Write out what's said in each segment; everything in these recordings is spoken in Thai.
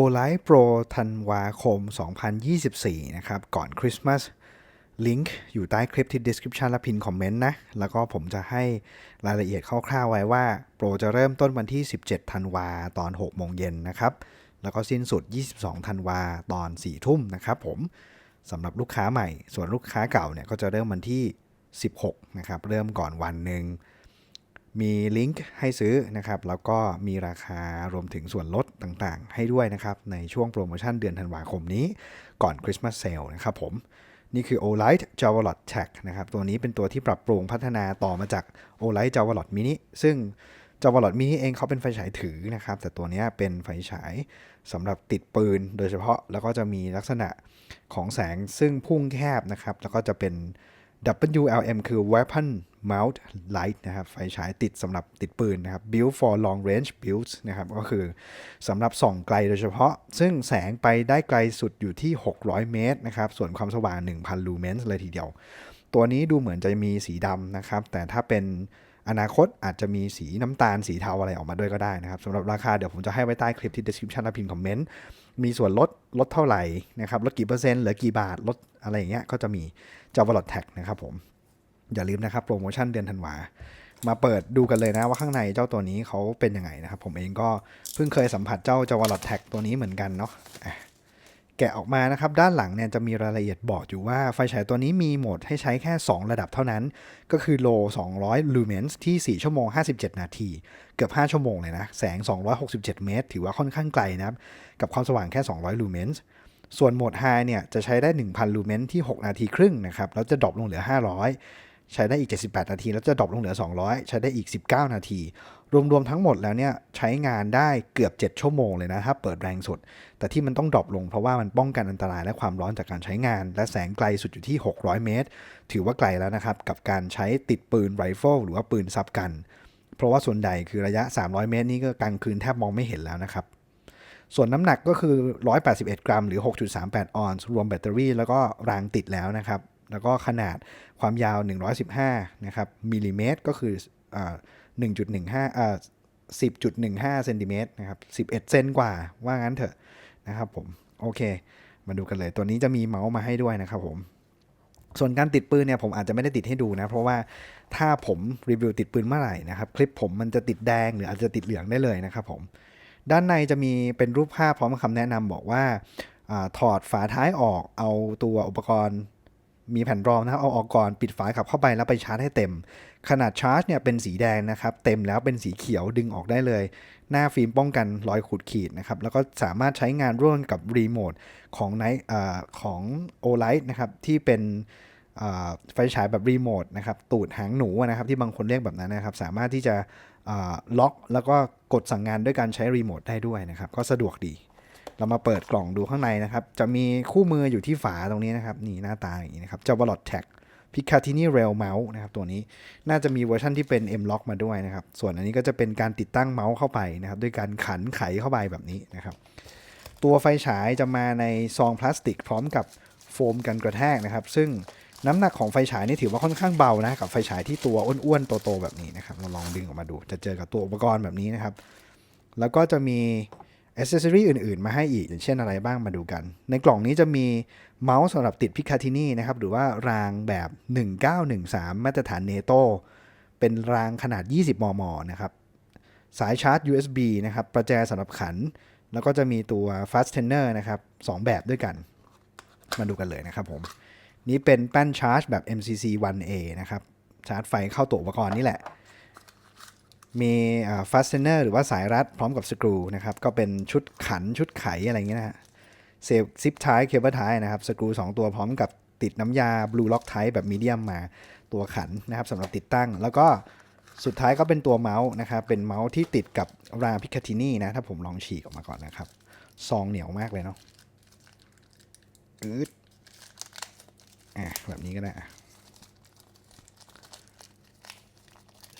o l i v e Pro ธันวาคม 2024 นะครับ ก่อนคริสต์มาสลิงก์อยู่ใต้คลิปที่ description และพินคอมเมนต์นะ แล้วก็ผมจะให้รายละเอียดคร่าวๆไว้ว่า โปรจะเริ่มต้นวันที่ 17 ธันวาตอน 6 โมงเย็นนะครับ แล้วก็สิ้นสุด 22 ธันวาตอน 4 ทุ่มนะครับผมสำหรับลูกค้าใหม่ ส่วนลูกค้าเก่าเนี่ยก็จะเริ่มวันที่ 16 นะครับ เริ่มก่อนวันหนึ่ง มีลิงก์ให้ซื้อนะครับ แล้วก็มีราคารวมถึงส่วนลดต่างๆ ให้ด้วยนะครับ ในช่วงโปรโมชั่นเดือนธันวาคมนี้ ก่อนคริสต์มาสเซลนะครับผม นี่คือ Olight Javalot Tech นะครับ ตัวนี้เป็นตัวที่ปรับปรุงพัฒนาต่อมาจาก Olight Javalot Mini ซึ่ง Javalot Mini เองเขาเป็นไฟฉายถือนะครับ แต่ตัวนี้เป็นไฟฉายสำหรับติดปืนโดยเฉพาะ แล้วก็จะมีลักษณะของแสงซึ่งพุ่งแคบนะครับ แล้วก็จะเป็น WLM คือ Weapon Mount Light นะครับ ไฟฉายติดสำหรับติดปืนนะครับ Build for Long Range Builds นะครับ ก็คือสำหรับส่องไกลโดยเฉพาะ ซึ่งแสงไปได้ไกลสุดอยู่ที่ 600 เมตรนะครับ ส่วนความสว่าง 1,000 ลูเมนส์เลยทีเดียว ตัวนี้ดูเหมือนจะมีสีดำนะครับ แต่ถ้าเป็นอนาคตอาจจะมีสีน้ำตาลสีเทาอะไรออกมาด้วยก็ได้นะครับสำหรับราคาเดี๋ยวผมจะให้ไว้ใต้คลิปที่ description และพิมพ์คอมเมนต์ มีส่วนลดลดเท่าไหร่นะครับลดกี่เปอร์เซ็นต์เหลือกี่บาทลดอะไรอย่างเงี้ยก็จะมี Javalot Tag นะครับผม อย่าลืมนะครับโปรโมชั่นเดือนธันวามาเปิดดูกันเลยนะว่าข้างในเจ้าตัวนี้เขาเป็นยังไงนะครับ ผมเองก็เพิ่งเคยสัมผัสเจ้า Javalot Tag ตัวนี้เหมือนกันเนาะะ กะออกมานะครับ ด้านหลังเนี่ยจะมีรายละเอียดบอกอยู่ว่าไฟฉายตัวนี้มีโหมดให้ใช้แค่ 2 ระดับเท่านั้น ก็คือ low 200 lumens ที่ 4 ชั่วโมง 57 นาที เกือบ 5 ชั่วโมงเลยนะ แสง 267 เมตร ถือว่าค่อนข้างไกลนะครับ กับความสว่างแค่ 200 lumens ส่วนโหมด high เนี่ยจะใช้ได้ 1,000 lumens ที่ 6 นาทีครึ่งนะครับ แล้วจะดรอปลงเหลือ 500 ใช้ได้อีก 78 นาที แล้วจะดรอปลงเหลือ 200 ใช้ได้อีก 19 นาที รวมๆทั้งหมดแล้วเนี่ยใช้งานได้เกือบ 7 ชั่วโมงเลยนะถ้าเปิดแรงสุด แต่ที่มันต้องดรอปลงเพราะว่ามันป้องกันอันตรายและความร้อนจากการใช้งาน และแสงไกลสุดอยู่ที่ 600 เมตร ถือว่าไกลแล้วนะครับ กับการใช้ติดปืนไรเฟิลหรือว่าปืนซับกัน เพราะว่าส่วนใหญ่คือระยะ 300 เมตร นี่ก็กลางคืนแทบมองไม่เห็นแล้วนะครับส่วนน้ำหนักก็คือ 181 กรัม หรือ 6.38 ออนซ์ รวมแบตเตอรี่แล้วก็รางติดแล้วนะครับ แล้วก็ขนาด ความยาว 115นะครับมิลลิเมตรก็คือ1.15อ่า10.15เซนติเมตรนะครับ11เซนกว่าว่างั้นเถอะนะครับผมโอเค มาดูกันเลย ตัวนี้จะมีเมาส์มาให้ด้วยนะครับผมส่วนการติดปืนเนี่ยผมอาจจะไม่ได้ติดให้ดูนะ เพราะว่าถ้าผมรีวิวติดปืนเมื่อไหร่นะครับ คลิปผมมันจะติดแดงหรืออาจจะติดเหลืองได้เลยนะครับผมด้านในจะมีเป็นรูปภาพพร้อมกับคำแนะนำบอกว่าอาถอดฝาท้ายออกเอาตัวอุปกรณ์ มีแผ่นรองนะครับเอาออกก่อนปิดฝาขับเข้าไปแล้วไปชาร์จให้เต็ม ขนาดชาร์จเนี่ยเป็นสีแดงนะครับเต็มแล้วเป็นสีเขียวดึงออกได้เลย หน้าฟิล์มป้องกันรอยขูดขีดนะครับแล้วก็สามารถใช้งานร่วมกับรีโมทของไนอาของ o l i g h t นะครับที่เป็นไฟฉายแบบรีโมทนะครับตูดหางหนูนะครับที่บางคนเรียกแบบนั้นนะครับสามารถที่จะล็อกแล้วก็กดสั่งงานด้วยการใช้รีโมทได้ด้วยนะครับก็สะดวกดี เรามาเปิดกล่องดูข้างในนะครับ จะมีคู่มืออยู่ที่ฝาตรงนี้นะครับ นี่หน้าตาอย่างนี้นะครับ Javalot Tag Picatinny Rail Mouse นะครับตัวนี้น่าจะมีเวอร์ชันที่เป็น M Lock มาด้วยนะครับ ส่วนอันนี้ก็จะเป็นการติดตั้งเมาส์เข้าไปนะครับ ด้วยการขันไขเข้าไปแบบนี้นะครับ ตัวไฟฉายจะมาในซองพลาสติก พร้อมกับโฟมกันกระแทกนะครับ ซึ่งน้ำหนักของไฟฉายนี่ถือว่าค่อนข้างเบานะกับไฟฉายที่ตัวอ้วนๆโตๆแบบนี้นะครับ เราลองดึงออกมาดู จะเจอกับตัวอุปกรณ์แบบนี้นะครับ แล้วก็จะมี อ c เซ s ซอรีอื่นๆ มาให้อีก อย่างเช่นอะไรบ้างมาดูกัน ในกล่องนี้จะมีเมาส์สำหรับติดพิคาทินี่นะครับ หรือว่ารางแบบ 1913 มาตรฐานเนโตเป็นรางขนาด 20 มม นะครับ สายชาร์จ USB นะครับ ประแจสำหรับขัน แล้วก็จะมีตัว fast tenor นะครับ 2 แบบด้วยกัน มาดูกันเลยนะครับผม นี่เป็นแป้นชาร์จแบบ MCC 1A นะครับ ชาร์จไฟเข้าตัวอุปกรณ์นี่แหละ มีฟาสเทนเนอร์หรือว่าสายรัดพร้อมกับสกรูนะครับ ก็เป็นชุดขันชุดไขอะไรอย่างเงี้ยนะฮะเซฟซิปท้ายเคเบิลท้ายนะครับ สกรู 2 ตัวพร้อมกับติดน้ำยาบลูล็อกไทแบบมีเดียมมาตัวขันนะครับสำหรับติดตั้ง แล้วก็สุดท้ายก็เป็นตัวเมาส์นะครับเป็นเมาส์ที่ติดกับราพิคาทินี่นะ ถ้าผมลองฉีกออกมาก่อนนะครับ ซองเหนียวมากเลยเนาะอืดอะแบบนี้ก็ได้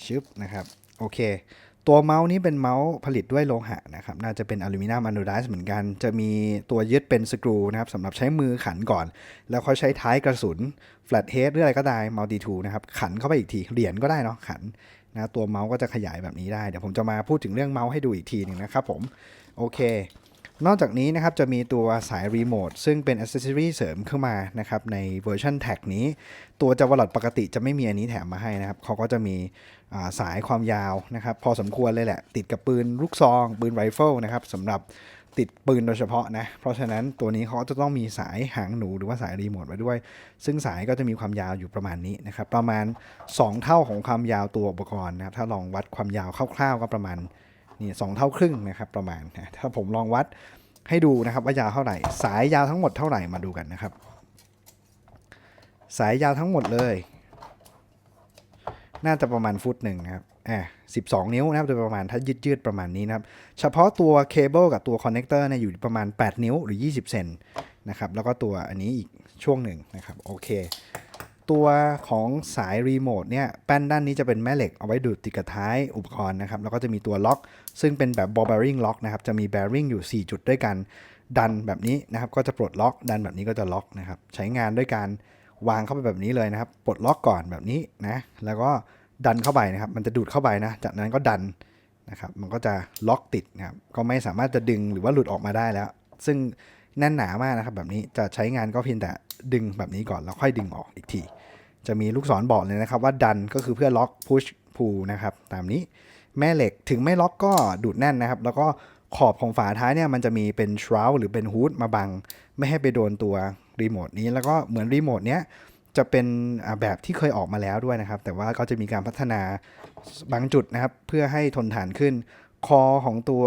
ชึบนะครับ โอเค ตัวเมาส์นี้เป็นเมาส์ผลิตด้วยโลหะนะครับ น่าจะเป็นอลูมิเนียมอะโนไดซ์เหมือนกัน จะมีตัวยึดเป็นสกรูนะครับสำหรับใช้มือขันก่อน แล้วค่อยใช้ท้ายกระสุน แฟลตเฮดหรืออะไรก็ได้มัลติทูนะครับ ขันเข้าไปอีกที เหรียญก็ได้เนาะ ขันนะตัวเมาส์ก็จะขยายแบบนี้ได้ เดี๋ยวผมจะมาพูดถึงเรื่องเมาส์ให้ดูอีกทีหนึ่งนะครับผม โอเค นอกจากนี้นะครับจะมีตัวสายรีโมทซึ่งเป็นอ c เซ s ซอรีเสริมเข้ามานะครับในเวอร์ชันแท็กนี้ ตัวจาวลอดปกติจะไม่มีอันนี้แถมมาให้นะครับเขาก็จะมีสายความยาวนะครับพอสมควรเลยแหละ ติดกับปืนลูกซอง ปืนไรเฟิลนะครับสำหรับติดปืนโดยเฉพาะนะ เพราะฉะนั้นตัวนี้เขาจะต้องมีสายหางหนูหรือว่าสายรีโมทมาด้วย ซึ่งสายก็จะมีความยาวอยู่ประมาณนี้นะครับ ประมาณ 2 เท่าของความยาวตัวอุปกรณ์นะครับ ถ้าลองวัดความยาวคร่าวๆก็ประมาณ นี่สองเท่าครึ่งนะครับประมาณนะถ้าผมลองวัดให้ดูนะครับว่ายาวเท่าไหร่ สายยาวทั้งหมดเท่าไหร่มาดูกันนะครับ สายยาวทั้งหมดเลย น่าจะประมาณฟุตหนึ่งนะครับอ่า12 นิ้วนะครับโดยประมาณถ้ายืดยืดๆประมาณนี้นะครับเฉพาะตัวเคเบิลกับตัวคอนเนคเตอร์เนี่ยอยู่ประมาณ 8 นิ้วหรือ 20 เซนนะครับแล้วก็ตัวอันนี้อีกช่วงหนึ่งนะครับโอเค ตัวของสายรีโมทเนี่ยแป้นด้านนี้จะเป็นแม่เหล็กเอาไว้ดูดติดกับท้ายอุปกรณ์นะครับ แล้วก็จะมีตัวล็อก ซึ่งเป็นแบบ ball bearing lock นะครับ จะมี bearing อยู่ 4 จุดด้วยกัน ดันแบบนี้นะครับ ก็จะปลดล็อกดันแบบนี้ก็จะล็อกนะครับ ใช้งานด้วยการวางเข้าไปแบบนี้เลยนะครับ ปลดล็อกก่อนแบบนี้นะ แล้วก็ดันเข้าไปนะครับ มันจะดูดเข้าไปนะ จากนั้นก็ดันนะครับ มันก็จะล็อกติดนะครับ ก็ไม่สามารถจะดึงหรือว่าหลุดออกมาได้แล้ว ซึ่งแน่นหนามากนะครับแบบนี้จะใช้งานก็เพียงแต่ดึงแบบนี้ก่อนแล้วค่อยดึงออกอีกที จะมีลูกศรบอกเลยนะครับว่าดันก็คือเพื่อล็อก push pull นะครับตามนี้แม่เหล็กถึงไม่ล็อกก็ดูดแน่นนะครับ แล้วก็ขอบของฝาท้ายเนี่ยมันจะมีเป็น shroud หรือเป็นฮูดมาบัง ไม่ให้ไปโดนตัวรีโมทนี้ แล้วก็เหมือนรีโมทเนี้ยจะเป็นแบบที่เคยออกมาแล้วด้วยนะครับ แต่ว่าก็จะมีการพัฒนาบางจุดนะครับ เพื่อให้ทนทานขึ้น คอของตัว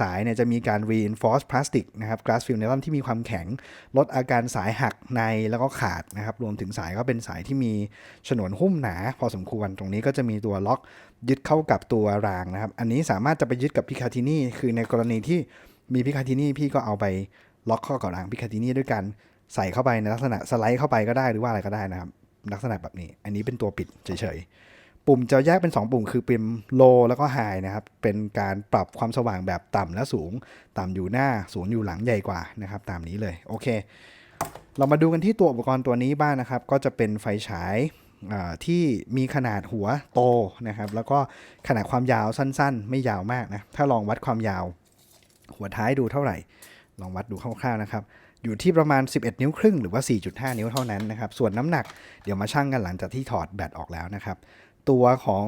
สายเนี่ยจะมีการ reinforce plastic นะครับ glass film nylon ที่มีความแข็ง ลดอาการสายหักในแล้วก็ขาดนะครับ รวมถึงสายก็เป็นสายที่มีฉนวนหุ้มหนา พอสมควรตรงนี้ก็จะมีตัวล็อกยึดเข้ากับตัวรางนะครับ อันนี้สามารถจะไปยึดกับพิคาทินี่คือในกรณีที่มีพิคาทินี่พี่ก็เอาไปล็อกเข้ากับรางพิคาทินี่ด้วยกันใส่เข้าไปในลักษณะสไลด์เข้าไปก็ได้หรือว่าอะไรก็ได้นะครับ ลักษณะแบบนี้ อันนี้เป็นตัวปิดเฉยๆ ปุ่มจะแยกเป็น 2 ปุ่มคือปุ่ม low แล้วก็ high นะครับ เป็นการปรับความสว่างแบบต่ำและสูง ต่ำอยู่หน้า สูงอยู่หลังใหญ่กว่านะครับ ตามนี้เลย โอเค เรามาดูกันที่ตัวอุปกรณ์ตัวนี้บ้างนะครับ ก็จะเป็นไฟฉายที่มีขนาดหัวโตนะครับ แล้วก็ขนาดความยาวสั้น ๆ ไม่ยาวมากนะ ถ้าลองวัดความยาว หัวท้ายดูเท่าไหร่ ลองวัดดูคร่าวๆนะครับอยู่ที่ประมาณ 11 นิ้วครึ่งหรือว่า 4.5 นิ้วเท่านั้นนะครับ ส่วนน้ำหนักเดี๋ยวมาชั่งกันหลังจากที่ถอดแบตออกแล้วนะครับ ตัวของ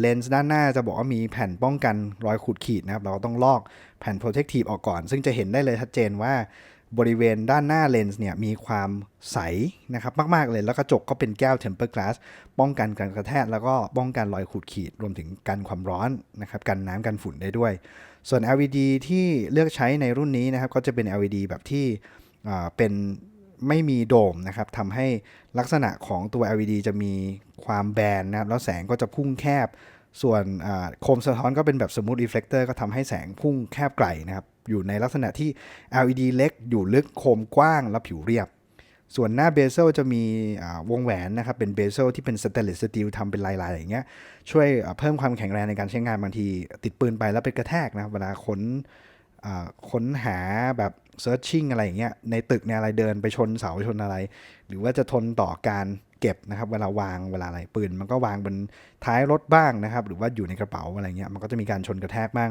เลนส์ด้านหน้าจะบอกว่ามีแผ่นป้องกันรอยขูดขีดนะครับ เราต้องลอกแผ่น protective ออกก่อน ซึ่งจะเห็นได้เลยชัดเจนว่าบริเวณด้านหน้าเลนส์เนี่ยมีความใสนะครับมากๆเลยแล้วกระจกก็เป็นแก้ว tempered glass ป้องกันการกระแทกแล้วก็ป้องกันรอยขูดขีดรวมถึงกันความร้อนนะครับกันน้ำกันฝุ่นได้ด้วย ส่วน LED ที่เลือกใช้ในรุ่นนี้นะครับก็จะเป็น LED แบบที่เป็น ไม่มีโดมนะครับทำให้ลักษณะของตัว LED จะมีความแบนนะครับ แล้วแสงก็จะพุ่งแคบ ส่วนโคมสะท้อนก็เป็นแบบ smooth reflector ก็ทำให้แสงพุ่งแคบไกลนะครับ อยู่ในลักษณะที่ LED เล็กอยู่ลึกโคมกว้างและผิวเรียบ ส่วนหน้าเบเซลจะมีวงแหวนนะครับ เป็นเบเซลที่เป็นสเตนเลสสตีลทำเป็นลายๆอย่างเงี้ย ช่วยเพิ่มความแข็งแรงในการใช้งานบางที ติดปืนไปแล้วไปกระแทกนะเวลาค้นค้นหาแบบ searching อะไรอย่างเงี้ยในตึกในอะไรเดินไปชนเสาชนอะไร หรือว่าจะทนต่อการเก็บนะครับเวลาวางเวลาอะไรปืน มันก็วางบนท้ายรถบ้างนะครับ หรือว่าอยู่ในกระเป๋าอะไรเงี้ยมันก็จะมีการชนกระแทกบ้าง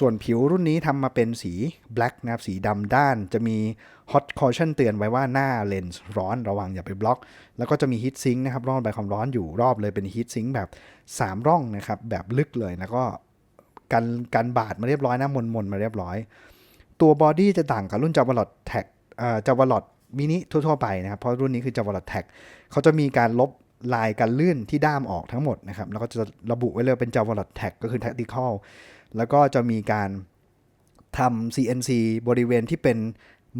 ส่วนผิวรุ่นนี้ทำมาเป็นสี black นะครับสีดำด้าน จะมี hot caution เตือนไว้ว่าหน้าเลนส์ร้อนระวังอย่าไปบล็อก แล้วก็จะมี heat sink นะครับร่องระบายความร้อนอยู่รอบเลยเป็น heat sink แบบ 3 ร่องนะครับแบบลึกเลยแล้วก็กันกันบาดมาเรียบร้อยนะมนมนมาเรียบร้อย ตัวบอดี้จะต่างกับรุ่น j a v a l o t Tag เอ่อ j a v a l o t มินิทั่วๆไปนะครับ เพราะรุ่นนี้คือ j a v a l o t Tag เขาจะมีการลบลายการลื่นที่ด้ามออกทั้งหมดนะครับ แล้วก็จะระบุไว้เลยเป็น j a v a l o t Tag ก็คือ tactical แล้วก็จะมีการทำ CNC บริเวณที่เป็น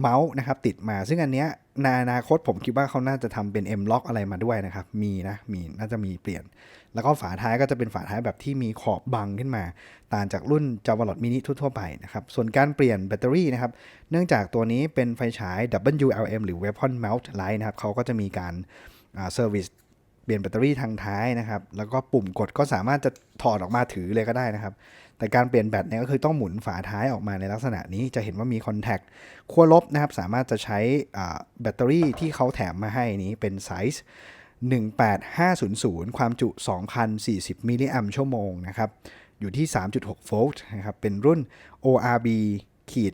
เมาส์นะครับติดมา ซึ่งอันเนี้ยในอนาคตผมคิดว่าเขาน่าจะทำเป็น M lock อะไรมาด้วยนะครับ มีนะ มีน่าจะมีเปลี่ยน แล้วก็ฝาท้ายก็จะเป็นฝาท้ายแบบที่มีขอบบังขึ้นมา ต่างจากรุ่น j a v a l o t mini ทั่วๆไปนะครับ ส่วนการเปลี่ยนแบตเตอรี่นะครับ เนื่องจากตัวนี้เป็นไฟฉาย WLM หรือ Weapon Mount Light นะครับเขาก็จะมีการเซอร์วิส ปลี่ยนแบตเตอรี่ทางท้ายนะครับ แล้วก็ปุ่มกดก็สามารถจะถอดออกมาถือเลยก็ได้นะครับ แต่การเปลี่ยนแบตเนี่ยก็คือต้องหมุนฝาท้ายออกมาในลักษณะนี้ จะเห็นว่ามีคอนแทคขั้วลบนะครับ สามารถจะใช้แบตเตอรี่ที่เขาแถมมาให้นี้เป็นไซส์18500 ความจุ 2,040 มิลลิแอมป์ชั่วโมงนะครับ อยู่ที่ 3.6 โวลต์นะครับ เป็นรุ่น ORB ขีด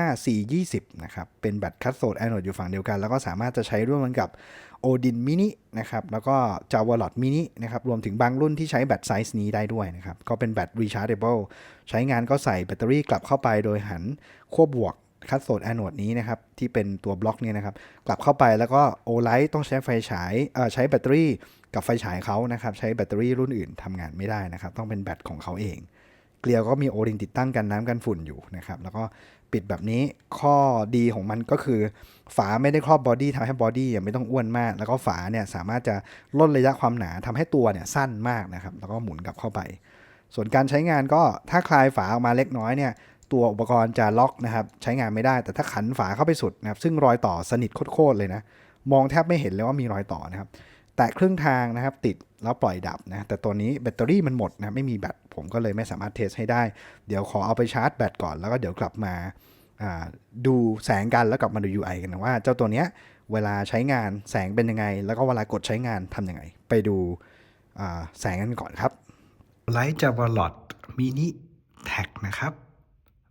185 420นะครับ เป็นแบตคัสโซดแอนโอดอยู่ฝั่งเดียวกัน แล้วก็สามารถจะใช้ร่วมกันกับ Odin Mini นะครับ แล้วก็ Java l o t Mini นะครับ รวมถึงบางรุ่นที่ใช้แบตไซส์นี้ได้ด้วยนะครับ ก็เป็นแบต rechargeable ใช้งานก็ใส่แบตเตอรี่กลับเข้าไปโดยหันขั้วบวกคัสโซดแอนโอดนี้นะครับ ที่เป็นตัวบล็อกเนี่ยนะครับ กลับเข้าไปแล้วก็โอไลท์ต้องใช้ไฟฉายเอ่อใช้แบตเตอรี่กับไฟฉายเขานะครับ ใช้แบตเตอรี่รุ่นอื่นทำงานไม่ได้นะครับ ต้องเป็นแบตของเขาเอง เกลียวก็มีโอริงติดตั้งกันน้ำกันฝุ่นอยู่นะครับ แล้วก็ปิดแบบนี้ข้อดีของมันก็คือ ฝาไม่ได้ครอบบอดี้ทำให้บอดี้ไม่ต้องอ้วนมาก แล้วก็ฝาเนี่ยสามารถจะลดระยะความหนาทำให้ตัวเนี่ยสั้นมากนะครับ แล้วก็หมุนกลับเข้าไป ส่วนการใช้งานก็ถ้าคลายฝาออกมาเล็กน้อยเนี่ยตัวอุปกรณ์จะล็อกนะครับใช้งานไม่ได้ แต่ถ้าขันฝาเข้าไปสุดนะครับซึ่งรอยต่อสนิทโคตรเลยนะมองแทบไม่เห็นเลยว่ามีรอยต่อนะครับ แต่ครึ่งทางนะครับ ติดแล้วปล่อยดับนะ แต่ตัวนี้แบตเตอรี่มันหมดนะ ไม่มีแบตผมก็เลยไม่สามารถเทสให้ได้ เดี๋ยวขอเอาไปชาร์จแบตก่อนแล้วก็เดี๋ยวกลับมาาดูแสงกันแล้วกลับมาดู UI กันนะว่าเจ้าตัวเนี้ยเวลาใช้งานแสงเป็นยังไง แล้วก็เวลากดใช้งานทำยังไง ไปดูแสงกันก่อนครับ Light Java l o t Mini Tag นะครับ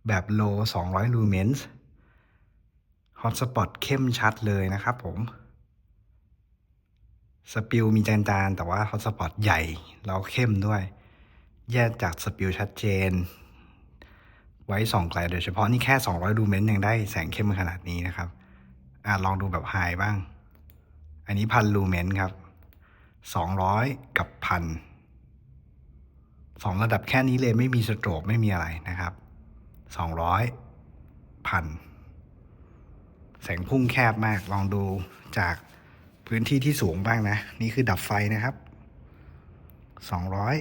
แบบ low 200 lumens hotspot เข้มชัดเลยนะครับผม สปิลมีจานๆแต่ว่าฮอตสปอตใหญ่แล้วเข้มด้วย แยกจากสปิลชัดเจน ไว้ส่องไกลโดยเฉพาะนี่แค่ 200 ดูเมนต์ยังได้แสงเข้มขนาดนี้นะครับอะลองดูแบบไฮบ้าง อันนี้พันลูเมนต์ครับ 200 กับพันสองระดับแค่นี้เลยไม่มีสโตรกไม่มีอะไรนะครับ 200 พันแสงพุ่งแคบมากลองดูจาก พื้นที่ที่สูงบ้างนะ นี่คือดับไฟนะครับสองร้อย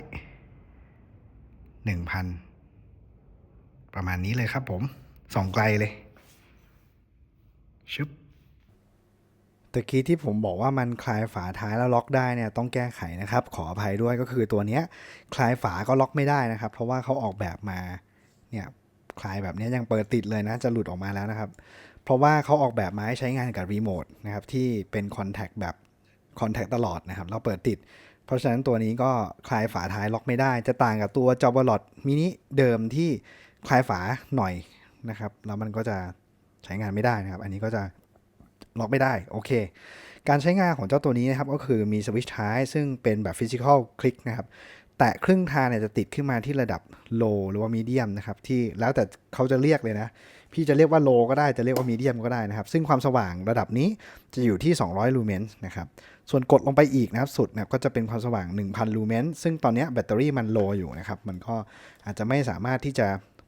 หนึ่งพันประมาณนี้เลยครับผมส่องไกลเลยชึบตะกี้ที่ผมบอกว่ามันคลายฝาท้ายแล้วล็อกได้เนี่ยต้องแก้ไขนะครับ ขออภัยด้วยก็คือตัวเนี้ยคลายฝาก็ล็อกไม่ได้นะครับ เพราะว่าเขาออกแบบมาเนี่ยคลายแบบนี้ยังเปิดติดเลยนะ จะหลุดออกมาแล้วนะครับ เพราะว่าเขาออกแบบมาให้ใช้งานกับรีโมทนะครับที่เป็นคอนแทคแบบคอนแทคตลอดนะครับ เราเปิดติด เพราะฉะนั้นตัวนี้ก็คลายฝาท้ายล็อกไม่ได้ จะต่างกับตัว j a b a l o t mini เดิมที่คลายฝาหน่อยนะครับแล้วมันก็จะใช้งานไม่ได้นะครับ อันนี้ก็จะล็อกไม่ได้โอเค การใช้งานของเจ้าตัวนี้นะครับก็คือมีสวิตช์ท้าย ซึ่งเป็นแบบฟิสิกอลคลิกนะครับแตะครึ่งทางเนี่ยจะติดขึ้นมาที่ระดับ low หรือว่า medium นะครับที่แล้วแต่เขาจะเรียกเลยนะ พี่จะเรียกว่า low ก็ได้จะเรียกว่า medium ก็ได้นะครับ ซึ่งความสว่างระดับนี้จะอยู่ที่ 200 lumens นะครับ ส่วนกดลงไปอีกนะครับ สุดนะก็จะเป็นความสว่าง 1,000 lumens ซึ่งตอนนี้แบตเตอรี่มัน low อยู่นะครับ มันก็อาจจะไม่สามารถที่จะ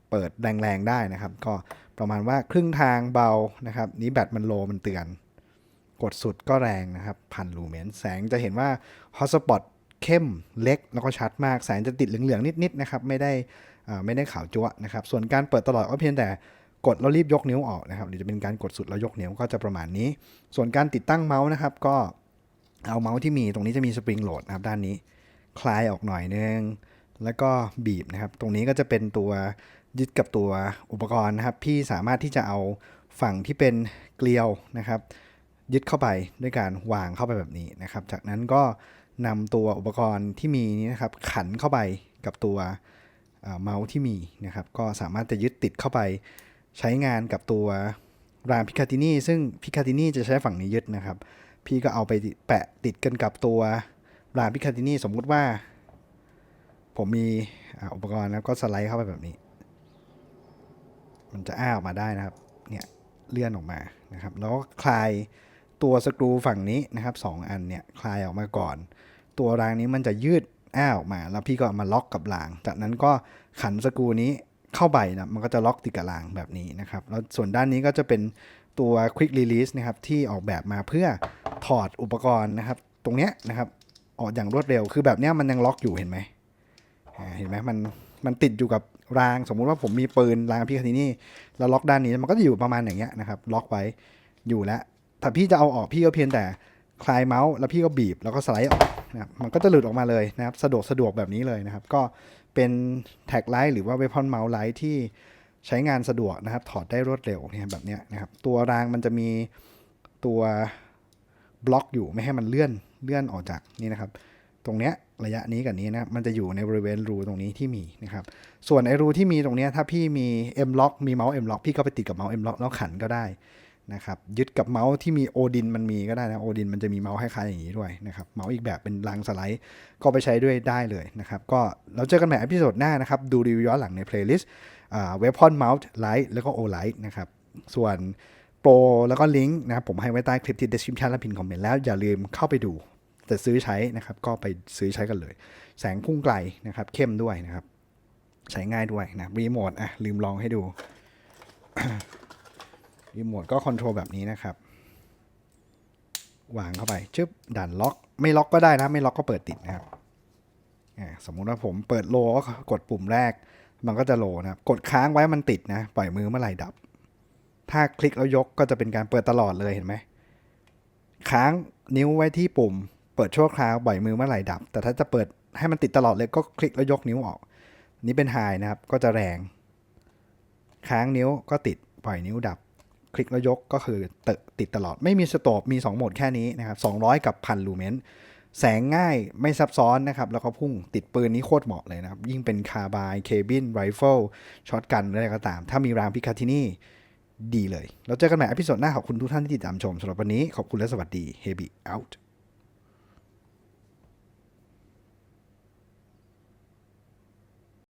เปิดแรงๆได้นะครับ ก็ประมาณว่าครึ่งทางเบานะครับ นี้แบตมัน low มันเตือน กดสุดก็แรงนะครับพันลูเมนแสงจะเห็นว่า hotspot เข้มเล็กแล้วก็ชัดมากแสงจะติดเหลืองๆนิดๆนะครับไม่ได้ไม่ได้ขาวจั๊วนะครับ ส่วนการเปิดตลอดก็เพียงแต่ กดแล้วรีบยกนิ้วออกนะครับหรือจะเป็นการกดสุดแล้วยกนิ้วก็จะประมาณนี้ ส่วนการติดตั้งเมาส์นะครับ ก็เอาเมาส์ที่มีตรงนี้จะมีสปริงโหลดนะครับด้านนี้คลายออกหน่อยนึงแล้วก็บีบนะครับ ตรงนี้ก็จะเป็นตัวยึดกับตัวอุปกรณ์นะครับ พี่สามารถที่จะเอาฝั่งที่เป็นเกลียวนะครับ ยึดเข้าไปด้วยการวางเข้าไปแบบนี้นะครับ จากนั้นก็นำตัวอุปกรณ์ที่มีนี้นะครับ ขันเข้าไปกับตัวเอ่อเมาส์ที่มีนะครับ ก็สามารถจะยึดติดเข้าไป ใช้งานกับตัวรามพิคาตินีซึ่งพิคาตินีจะใช้ฝั่งนี้ยึดนะครับ พี่ก็เอาไปแปะติดกันกับตัวรามพิคาตินีสมมุติว่า ผมมีอุปกรณ์แล้วก็สไลด์เข้าไปแบบนี้ มันจะอ้าออกมาได้นะครับ เนี่ยเลื่อนออกมานะครับ แล้วก็คลายตัวสกรูฝั่งนี้นะครับสองอันเนี่ยคลายออกมาก่อน ตัวรางนี้มันจะยืดอ้าออกมา แล้วพี่ก็ามาล็อกกับราง จากนั้นก็ขันสกรูนี้ เข้าไปนะมันก็จะล็อกติดกับรางแบบนี้นะครับแล้วส่วนด้านนี้ก็จะเป็นตัว Quick Release นะครับที่ออกแบบมาเพื่อถอดอุปกรณ์นะครับ ตรงเนี้ยนะครับออกอย่างรวดเร็วคือแบบเนี้ยมันยังล็อกอยู่เห็นไหมเห็นไหมมันมันติดอยู่กับรางสมมุติว่าผมมีปืนรางพี่คาทินี่แล้วล็อกด้านนี้มันก็จะอยู่ประมาณอย่างเงี้ยนะครับ ล็อกไว้อยู่แล้วถ้าพี่จะเอาออกพี่ก็เพียงแต่คลายเมาส์แล้วพี่ก็บีบแล้วก็สไลด์ออกนะครับมันก็จะหลุดออกมาเลยนะครับ สะดวกสะดวกแบบนี้เลยนะครับ ก็ เป็นแท็กไลท์หรือว่าเวพอนเมาส์ไลท์ที่ใช้งานสะดวกนะครับ ถอดได้รวดเร็วเนี่ยแบบเนี้ยนะครับ ตัวรางมันจะมีตัวบล็อกอยู่ไม่ให้มันเลื่อนเลื่อนออกจากนี่นะครับ ตรงเนี้ยระยะนี้กับนี้นะมันจะอยู่ในบริเวณรูตรงนี้ที่มีนะครับ ส่วนไอ้รูที่มีตรงเนี้ยถ้าพี่มี M lock มีเมาส์ M lock พี่ก็ไปติดกับเมาส์ M lock แล้วขันก็ได้ นะครับยึดกับเมาส์ที่มีโอดินมันมีก็ได้นะโอดินมันจะมีเมาส์คล้ายๆอย่างนี้ด้วยนะครับเมาส์อีกแบบเป็นรางสไลด์ก็ไปใช้ด้วยได้เลยนะครับก็เราเจอกันใหม่อพิโซดหน้านะครับ ดูรีวิวย้อนหลังใน playlist เว็บพอนเมาส์ไลท์แล้วก็โอไลท์นะครับส่วนโปรแล้วก็ลิงก์นะครับผมให้ไว้ใต้คลิปที่ description และพินคอมเมนต์แล้วอย่าลืมเข้าไปดู แต่ซื้อใช้นะครับก็ไปซื้อใช้กันเลย แสงพุ่งไกลนะครับเข้มด้วยนะครับใช้ง่ายด้วยนะรีโมทอะลืมลองให้ดู รีโมทก็คอนโทรลแบบนี้นะครับวางเข้าไปชึบดันล็อก ไม่ล็อกก็ได้นะ ไม่ล็อกก็เปิดติดนะครับสมมุติว่าผมเปิดโลก็กดปุ่มแรก มันก็จะโลนะครับ กดค้างไว้มันติดนะ ปล่อยมือเมื่อไหร่ดับ ถ้าคลิกแล้วยกก็จะเป็นการเปิดตลอดเลยเห็นไหม ค้างนิ้วไว้ที่ปุ่ม เปิดชั่วคราวปล่อยมือเมื่อไหร่ดับ แต่ถ้าจะเปิดให้มันติดตลอดเลยก็คลิกแล้วยกนิ้วออก นี่เป็นไฮนะครับ ก็จะแรง ค้างนิ้วก็ติด ปล่อยนิ้วดับ คลิกแล้วยกก็คือตติดตลอดไม่มีสโตปมี 2 โหมดแค่นี้นะครับ200 กับพันลูเมนแสงง่ายไม่ซับซ้อนนะครับ แล้วก็พุ่งติดปืนนี้โคตรเหมาะเลยนะครับ ยิ่งเป็นคาบายเคบินไรเฟิลช็อตกันอะไรก็ตาม ถ้ามีรามพิคาที่นี่ดีเลยเราเจอกันใหม่อพิโซดหน้าขอบคุณทุกท่านที่ติดตามชมสำหรับวันนี้ขอบคุณและสวัสดี Heavy out